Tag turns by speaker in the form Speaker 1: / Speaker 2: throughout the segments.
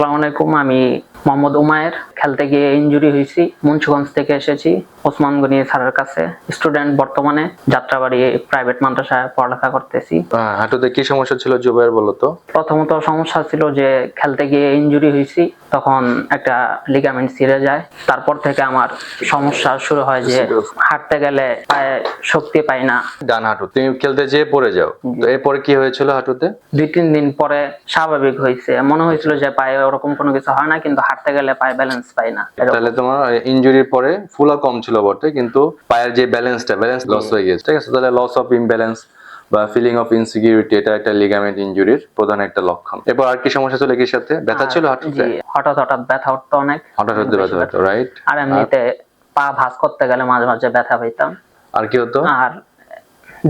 Speaker 1: আসসালামু আলাইকুম আমি মোহাম্মদ উমায়ের। খেলতে গিয়ে ইঞ্জুরি হয়েছি মুন্সিগঞ্জ থেকে এসেছি ওসমান গনি স্যারের কাছে। স্টুডেন্ট বর্তমানে যাত্রাবাড়ি প্রাইভেট মাদ্রাসায় পড়ালেখা করতেছি।
Speaker 2: হাঁটুতে কি সমস্যা ছিল জুবাইর বলতো
Speaker 1: প্রথমত সমস্যা ছিল যে খেলতে গিয়ে ইঞ্জুরি হয়েছি তখন একটা লিগামেন্ট ছিঁড়ে যায়। তারপর থেকে আমার সমস্যা শুরু হয় যে হাঁটতে গেলে পায়ে শক্তি পাই না।
Speaker 2: ডান হাঁটু তুমি খেলতে যেয়ে পড়ে যাও। তো এরপরে কি হয়েছিল হাঁটুতে?
Speaker 1: দুই তিন দিন পরে স্বাভাবিক হয়েছে। মনে হয়েছিল যে পায়ে ওরকম কোনো কিছু হয় না কিন্তু হাঁটতে গেলে পায়ে ব্যালেন্স পাই না।
Speaker 2: তাহলে তোমার ইনজুরির পরে ফুলা কম ছিল বটে কিন্তু পায়ের যে ব্যালেন্সটা ব্যালেন্স লস হয়ে গেছে ঠিক আছে? তাহলে লস অফ ইমব্যালেন্স বা ফিলিং অফ ইনসিকিউরিটি এটা একটা লিগামেন্ট ইনজুরির প্রধান একটা লক্ষণ। এরপর আর কি সমস্যা ছিল এর সাথে? ব্যথা ছিল হাঁটুতে
Speaker 1: হঠাৎ হঠাৎ ব্যথা উঠতো অনেক।
Speaker 2: হঠাৎ হঠাৎ ব্যথা হতো রাইট
Speaker 1: আর এমনিতে পা ভাঁজ করতে গেলে মাঝে মাঝে ব্যথা পাইতাম।
Speaker 2: আর কি হতো?
Speaker 1: আর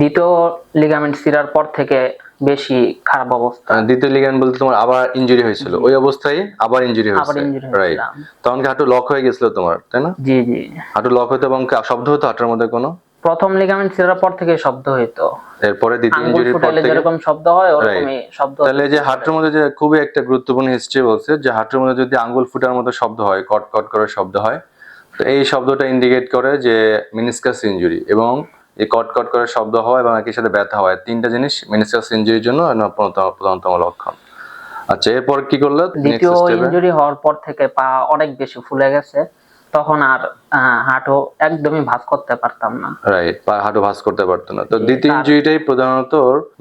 Speaker 1: দ্বিতীয় লিগামেন্ট সিরার পর থেকে বেশি খারাপ অবস্থা।
Speaker 2: দ্বিতীয় লিগামেন্ট বলতে তোমার আবার ইনজুরি হয়েছিল। ওই অবস্থায় আবার ইনজুরি
Speaker 1: হয়েছিল
Speaker 2: রাইট তখন কি হাঁটু লক হয়ে গেছিল তোমার তাই না?
Speaker 1: জি জি।
Speaker 2: হাঁটু লক হতো এবং শব্দ হতো হাঁটুর মধ্যে কোনো?
Speaker 1: প্রথম লিগামেন্ট সিরার পর থেকে শব্দ হইতো।
Speaker 2: এরপরে দ্বিতীয় ইনজুরির পর থেকে
Speaker 1: যেরকম শব্দ হয় ওরকমই শব্দ
Speaker 2: তাহলে যে হাঁটুর মধ্যে যে খুবই একটা গুরুত্বপূর্ণ হিস্ট্রি বলছে যে হাঁটুর মধ্যে যদি আঙ্গুল ফুটার মতো শব্দ হয় কট কট করে শব্দ হয় তো এই শব্দটা ইন্ডিকেট করে যে মিনিসকাস ইনজুরি এবং এই কট কট করে শব্দ হওয়া এবং একই সাথে ব্যথা হয়। তিনটা জিনিস মিনিসকাস ইনজুরির জন্য প্রধানতম প্রধানতম লক্ষণ। আচ্ছা এরপর কি করল?
Speaker 1: দ্বিতীয় ইনজুরি হওয়ার পর থেকে পা অনেক বেশি ফুলে গেছে। তখন আর হাঁটু একদমই ভাঁজ করতে পারতাম না।
Speaker 2: রাইট পা হাঁটু ভাঁজ করতে পারতো না। তো দ্বিতীয় ইনজুরিটাই প্রধানত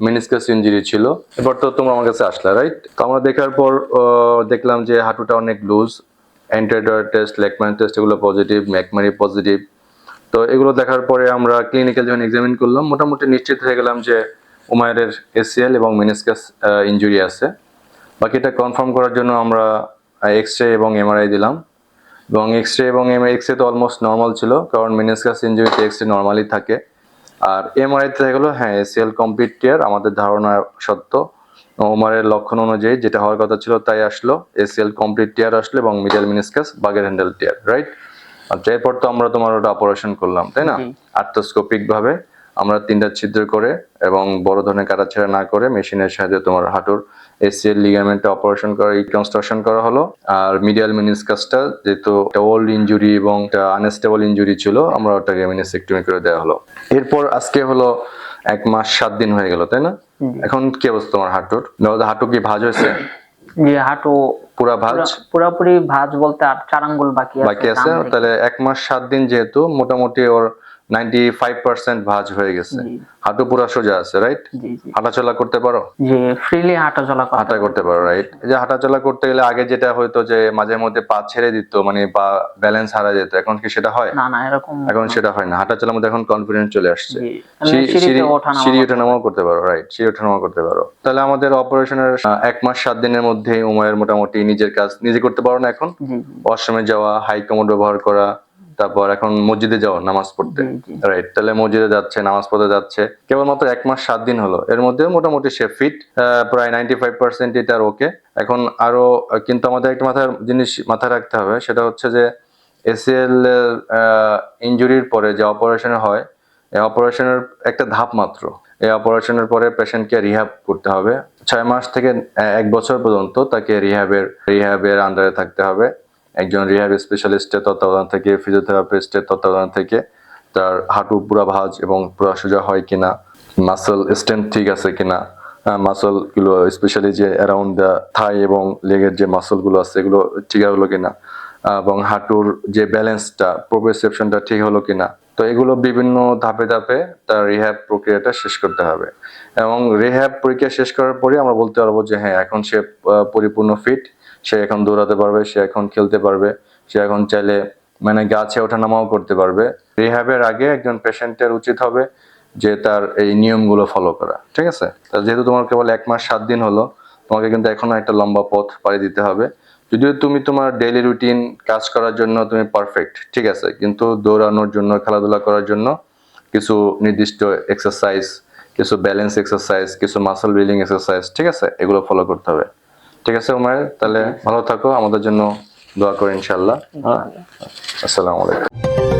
Speaker 2: মিনিসকাস ইনজুরি ছিল। এবার তো তোমরা আমার কাছে আসলে রাইট তো আমরা দেখার পর দেখলাম যে হাঁটুটা অনেক loose anterior drawer test Lachman test এগুলো পজিটিভ ম্যাকমারি পজিটিভ তো এগুলো দেখার পরে আমরা ক্লিনিক্যাল যখন এক্সামিন করলাম মোটামুটি নিশ্চিত হয়ে গেলাম যে উমায়ের এসিএল এবং মিনিসকাস ইনজুরি আছে। বাকিটা কনফার্ম করার জন্য আমরা এক্স রে এবং এমআরআই দিলাম। এবং এক্স রে এবং এম এক্স রে তো অলমোস্ট নর্মাল ছিল কারণ মিনিসকাস ইনজুরিতে এক্স রে নর্মালি থাকে। আর এমআরআই দেখা গেলো হ্যাঁ এসিএল কমপ্লিট টিয়ার আমাদের ধারণা সত্য। ওমারের লক্ষণ অনুযায়ী যেটা হওয়ার কথা ছিল তাই আসলো। এসিএল কমপ্লিট টিয়ার আসলো এবং middle meniscus bucket handle tear right আচ্ছা এরপর তো আমরা তোমার ওটা অপারেশন করলাম তাই না। আর্থোস্কোপিক ভাবে। আমরা তিনটা ছিদ্র করে এবং বড় ধরনের কাটাছেড়া না করে মেশিনের সাহায্যে তোমার হাঁটুর এসিএল লিগামেন্টে অপারেশন করা রিকনস্ট্রাকশন করা হলো। আর মিডিয়াল মিনিসকাসটা যেহেতু ওল্ড ইনজুরি এবং আনস্টেবল ইনজুরি ছিল আমরা ওটাকে মিনিসেক্টমি করে দেওয়া হলো। এরপর আজকে হলো এক মাস সাত দিন হয়ে গেল তাই না? এখন কি অবস্থা তোমার হাঁটুর? হাঁটু কি ভাঁজ হয়েছে?
Speaker 1: যে হাঁটু
Speaker 2: পুরা ভাঁজ?
Speaker 1: পুরা- পুরাপুরি ভাঁজ বলতে আর চার আঙ্গুল বাকি আছে
Speaker 2: বাকি আছে তাহলে এক মাস সাত দিন যেহেতু মোটামুটি ওর নাইনটি ফাইভ পার্সেন্ট ভাঁজ হয়ে গেছে। হাঁটু পুরা সোজা আছে রাইট
Speaker 1: জি জি।
Speaker 2: হাঁটাচলা করতে পারো?
Speaker 1: যে ফ্রিলি হাঁটা চলা করা
Speaker 2: হাঁটা করতে পারো রাইট যে হাঁটাচলা করতে গেলে আগে যেটা হয়তো যে মাঝে মধ্যে পা ছেড়ে দিত মানে পা ব্যালেন্স হারা যেত এখন কি সেটা হয়?
Speaker 1: না না এরকম
Speaker 2: এখন সেটা হয় না হাঁটাচলার মধ্যে এখন কনফিডেন্স চলে আসছে।
Speaker 1: জি
Speaker 2: সিঁড়ি- ওঠানামাও করতে পারো রাইট সিঁড়ি ওঠানামা করতে পারো। তাহলে আমাদের অপারেশনের এক মাস সাত দিনের মধ্যে উমায়ের মোটামুটি নিজের কাজ নিজে করতে পারো না এখন?
Speaker 1: জি জি।
Speaker 2: ওয়াশরুমে যাওয়া হাই কমোড ব্যবহার করা তারপর এখন মসজিদে যাওয়া নামাজ পড়তে। রাইট তাহলে মসজিদে যাচ্ছে নামাজ পড়তে যাচ্ছে। কেবলমাত্র এক মাস সাত দিন হলো। এর মধ্যে মোটামুটি সে ফিট প্রায় নাইনটি ফাইভ পার্সেন্ট এটার ওকে এখন আরও কিন্তু আমাদের একটা মাথার জিনিস মাথায় রাখতে হবে সেটা হচ্ছে যে এসিএল ইনজুরির পরে যে অপারেশন হয় এই অপারেশনের একটা ধাপ মাত্র। এই অপারেশনের পরে পেশেন্টকে রিহ্যাব করতে হবে। ছয় মাস থেকে এক বছর পর্যন্ত তাকে রিহ্যাবের রিহ্যাবের আন্ডারে থাকতে হবে। একজন রিহ্যাব স্পেশালিস্টের তত্ত্বাবধান থেকে ফিজিওথেরাপিস্টের তত্ত্বাবধান থেকে তার হাঁটু পুরা ভাঁজ এবং পুরা সোজা হয় কিনা মাসল স্ট্রেংথ ঠিক আছে কিনা মাসলগুলো স্পেশালি যে অ্যারাউন্ড দ্য থাই এবং লেগের যে মাসলগুলো আছে এগুলো ঠিক হলো কিনা এবং হাঁটুর যে ব্যালেন্সটা প্রোপ্রিসেপশনটা ঠিক হলো কিনা, তো এগুলো বিভিন্ন ধাপে ধাপে তার রিহ্যাব প্রক্রিয়াটা শেষ করতে হবে। এবং রিহ্যাব প্রক্রিয়া শেষ করার পরে আমরা বলতে পারব যে হ্যাঁ এখন সে পরিপূর্ণ ফিট সে এখন দৌড়াতে পারবে, সে এখন খেলতে পারবে, সে এখন চাইলে মানে গাছে ওঠানামাও করতে পারবে। রিহ্যাবের আগে একজন পেশেন্টের উচিত হবে যে তার এই নিয়মগুলো ফলো করা, ঠিক আছে? যেহেতু তোমার কেবল এক মাস সাত দিন হলো, তোমাকে কিন্তু এখনও একটা লম্বা পথ পাড়ি দিতে হবে। যদিও তুমি তোমার ডেইলি রুটিন কাজ করার জন্য তুমি পারফেক্ট ঠিক আছে? কিন্তু দৌড়ানোর জন্য, খেলাধুলা করার জন্য কিছু নির্দিষ্ট এক্সারসাইজ কিছু ব্যালেন্স এক্সারসাইজ কিছু মাসল বিল্ডিং এক্সারসাইজ ঠিক আছে? এগুলো ফলো করতে হবে। ঠিক আছে উমায়ের তাহলে ভালো থাকো আমাদের জন্য দোয়া করে ইনশাল্লাহ হ্যাঁ? আসসালামু আলাইকুম।